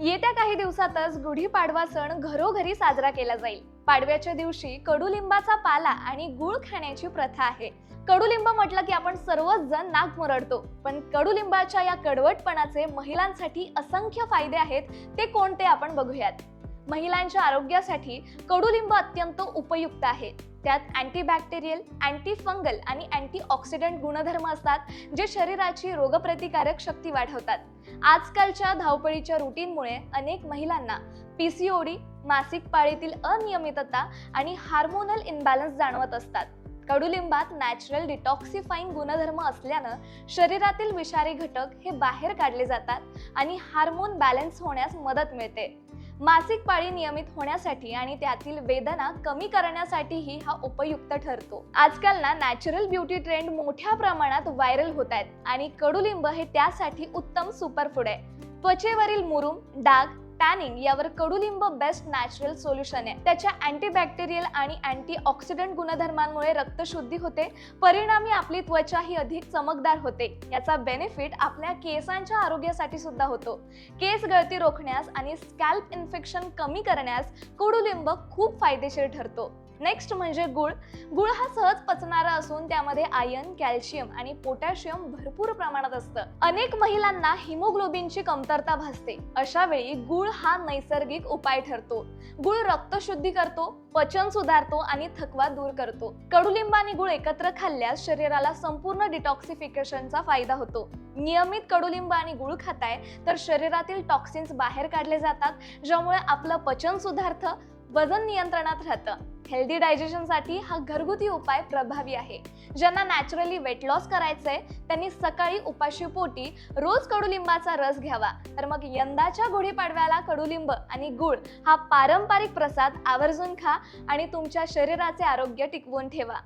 येत्या काही दिवसातच गुढीपाडवा सण घरोघरी साजरा केला जाईल. पाडव्याच्या दिवशी कडुलिंबाचा पाला आणि गुळ खाण्याची प्रथा आहे. कडुलिंब म्हटलं की आपण सर्वच जण नाक मुरडतो. पण कडुलिंबाच्या या कडवटपणाचे महिलांसाठी असंख्य फायदे आहेत. ते कोणते आपण बघूयात. महिलांच्या आरोग्यासाठी कडुलिंब अत्यंत उपयुक्त आहे. त्यात अँटीबॅक्टेरियल अँटी फंगल आणि अँटीऑक्सिडंट गुणधर्म असतात जे शरीराची रोगप्रतिकारक शक्ती वाढवतात. आजकालच्या धावपळीच्या रुटीनमुळे अनेक महिलांना पीसीओडी मासिक पाळीतील अनियमितता आणि हार्मोनल इनबॅलन्स जाणवत असतात. कडुलिंबात नॅचरल डिटॉक्सिफाईंग गुणधर्म असल्यानं शरीरातील विषारी घटक हे बाहेर काढले जातात आणि हार्मोन बॅलन्स होण्यास मदत मिळते. मासिक पाळी नियमित होण्यासाठी आणि त्यातील वेदना कमी करण्यासाठीही हा उपयुक्त ठरतो. आजकाल ना नॅचरल ब्युटी ट्रेंड मोठ्या प्रमाणात व्हायरल होत आहेत आणि कडुलिंब हे त्यासाठी उत्तम सुपरफूड आहे. त्वचेवरील मुरूम डाग टॅनिंग यावर कडुलिंब बेस्ट नॅचरल सोल्युशन आहे. त्याच्या अँटीबॅक्टेरियल आणि अँटी ऑक्सिडंट गुणधर्मांमुळे रक्तशुद्धी होते परिणामी आपली त्वचा ही अधिक चमकदार होते. याचा बेनिफिट आपल्या केसांच्या आरोग्यासाठी सुद्धा होतो. केस गळती रोखण्यास आणि स्कॅल्प इन्फेक्शन कमी करण्यास कडुलिंब खूप फायदेशीर ठरतो. नेक्स्ट म्हणजे गुळ. गुळ हा सहज पचणारा असून त्यामध्ये आयर्न कॅल्शियम आणि पोटॅशियम भरपूर प्रमाणात असतं. अनेक महिलांना हिमोग्लोबिनची कमतरता भासते. अशा वेळी गुळ हा नैसर्गिक उपाय ठरतो. गुळ रक्तशुद्धी करतो पचन सुधारतो आणि थकवा दूर करतो. कडुलिंब आणि गुळ एकत्र खाल्ल्यास शरीराला संपूर्ण डिटॉक्सिफिकेशनचा फायदा होतो. नियमित कडुलिंब आणि गुळ खाताय तर शरीरातील टॉक्सिन्स बाहेर काढले जातात ज्यामुळे आपलं पचन सुधारतं वजन नियंत्रणात राहतं. हेल्दी डायजेशनसाठी हा घरगुती उपाय प्रभावी आहे. ज्यांना नॅचरली वेट लॉस करायचंय त्यांनी सकाळी उपाशी पोटी रोज कडुलिंबाचा रस घ्यावा. तर मग यंदाच्या गुढीपाडव्याला कडुलिंब आणि गुळ हा पारंपरिक प्रसाद आवर्जून खा आणि तुमच्या शरीराचे आरोग्य टिकवून ठेवा.